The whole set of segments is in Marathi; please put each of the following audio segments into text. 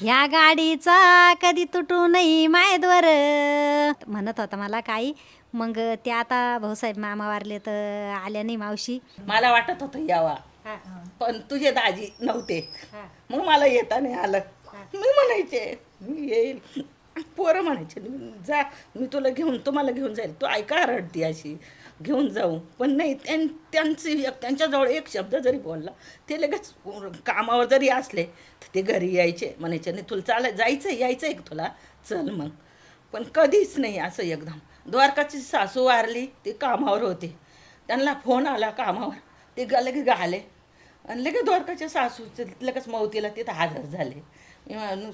ह्या गाडीचा कधी तुटू नाही मायद्वर. म्हणत होता मला काही. मग ते आता भाऊसाहेब मामा वारले तर आल्या नाही मावशी. मला वाटत होतं यावा. पण तुझे दाजी नव्हते. मग मला येता नाही आलं. मी म्हणायचे मी येईल. पोरं म्हणायचे जा मी तुला घेऊन तुम्हाला घेऊन जाईल. तू ऐका रडती अशी. घेऊन जाऊ. पण नाही त्यां त्यांची त्यांच्याजवळ एक शब्द जरी बोलला ते लगेच कामावर जरी असले तर ते घरी यायचे. म्हणायचे नाही तुला चालाय जायचं यायचं आहे तुला? चल मग. पण कधीच नाही असं एकदम. द्वारकाची सासू वारली ते कामावर होते. त्यांना फोन आला कामावर. ते ग की गाले आणि लगेच द्वारकाच्या सासूचे लगेच मौतीला तिथं हजर झाले.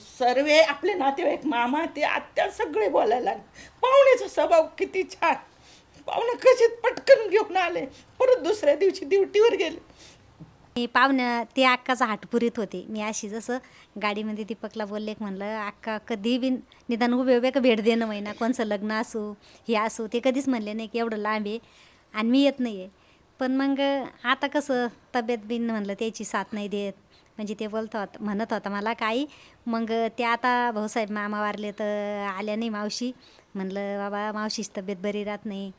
सर्व आपले नातेवाईक मामा ते आत्या सगळे बोलायला लागले. पाहुण्याचा स्वभाव किती छान. पाहुणे कसे पटकन घेऊन आले. परत दुसऱ्या दिवशी ड्युटीवर गेले. मी पाहुण्या ते अक्काचा हाटपुरीत होते. मी अशी जसं गाडीमध्ये दीपकला बोलले एक म्हणलं अक्का कधी बी निदान उभे उभे का भेट देणं महिना कोणचं लग्न असू हे असू. ते कधीच म्हणले नाही की एवढं लांब आहे. आणि मी येत नाही आहे पण मग आता कसं तब्येत बिन म्हणलं त्याची साथ नाही देत. म्हणजे ते बोलत होत म्हणत होता मला काही मग ते आता भाऊसाहेब मामा वारले तर आल्या नाही मावशी. म्हणलं बाबा मावशीची तब्येत बरी राहत नाही.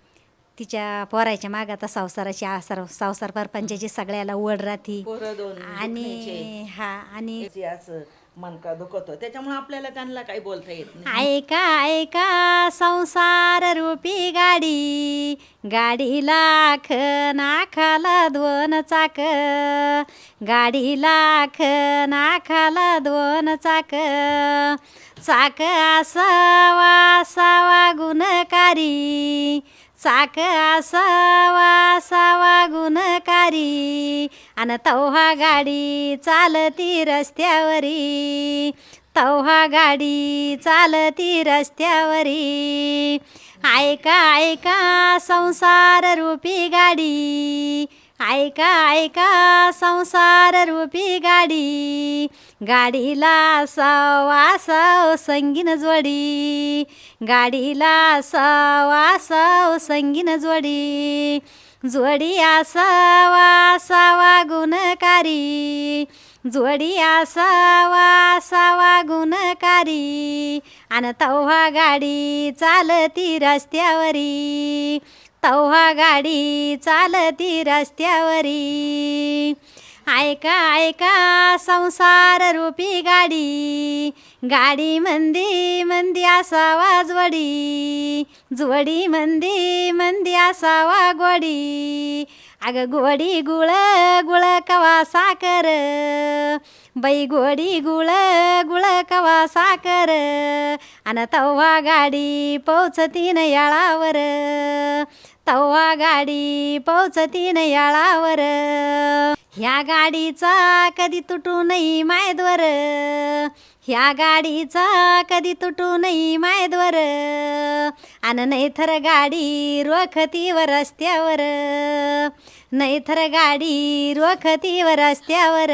तिच्या पोरायच्या माग आता संसाराची आसार संसार परपंचाची सगळ्याला ओढ राहती. आणि. हा आणि मनका दुखतो त्याच्यामुळे आपल्याला त्यांना काही बोलता येत नाही. ऐका ऐका संसार रूपी गाडी. गाडी लाख नाखाला दोन चाक. गाडी लाख नाखाला दोन चाक. चाक असावा असावा गुणकारी. चाक असावा असावा गुणकारी. आणि तव्हा गाडी चालती रस्त्यावरी. तव्हा गाडी चालती रस्त्यावरी. ऐका ऐका संसार रूपी गाडी. ऐका ऐका संसार रूपी गाडी. गाडीला सवासव संगीन जोडी. गाडीला सवासव संगीन जोडी. जोडी असावा सावा गुणकारी. जोडी असावा सावा गुणकारी. आणि तव्हा गाडी चालती रस्त्यावरी. तव्हा गाडी चालती रस्त्यावरी. ऐका ऐका संसार रूपी गाडी. गाडी मंदी मंदी असावा जोडी जोडी मंदी मंदी असावा गोडी अगं गोडी गुळ गुळ कवा साकर बाई गोडी गुळ गुळ कवा साकर आणि तव्हा गाडी पोचतीन याळावर. तव्हा गाडी पोचतीन याळावर. ह्या गाडीचा कधी तुटू नाही मायद्वर ह्या गाडीचा कधी तुटू नाही मायद्वर आणि नाहीतर गाडी रोखतीवर रस्त्यावर. नैथर गाडी रोखतीवर रस्त्यावर.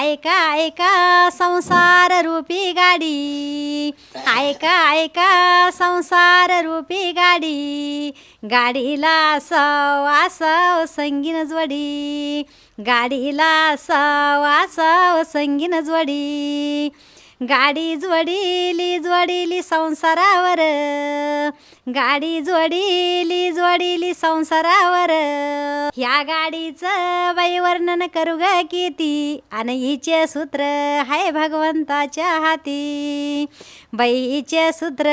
ऐका ऐका संसार रूपी गाडी. ऐका ऐका संसार रूपी गाडी. गाडीला सव आसव संगीन जोडी. गाडीला सव आसव संगीन जोडी. गाडी जोडिली जोडिली संसारावर. गाडी जोडीली जोडिली संसारावर. ह्या गाडीचं बाई वर्णन करू ग किती? आणि हिचे सूत्र हाय भगवंताच्या हाती. बाईचे सूत्र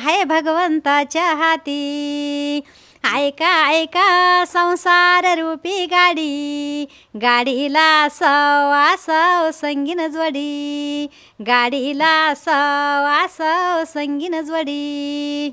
हाय भगवंताच्या हाती. ऐका ऐका संसार रूपी गाडी. गाडीला सव आसव संगीन जोडी. गाडीला सव आसव संगीन जोडी.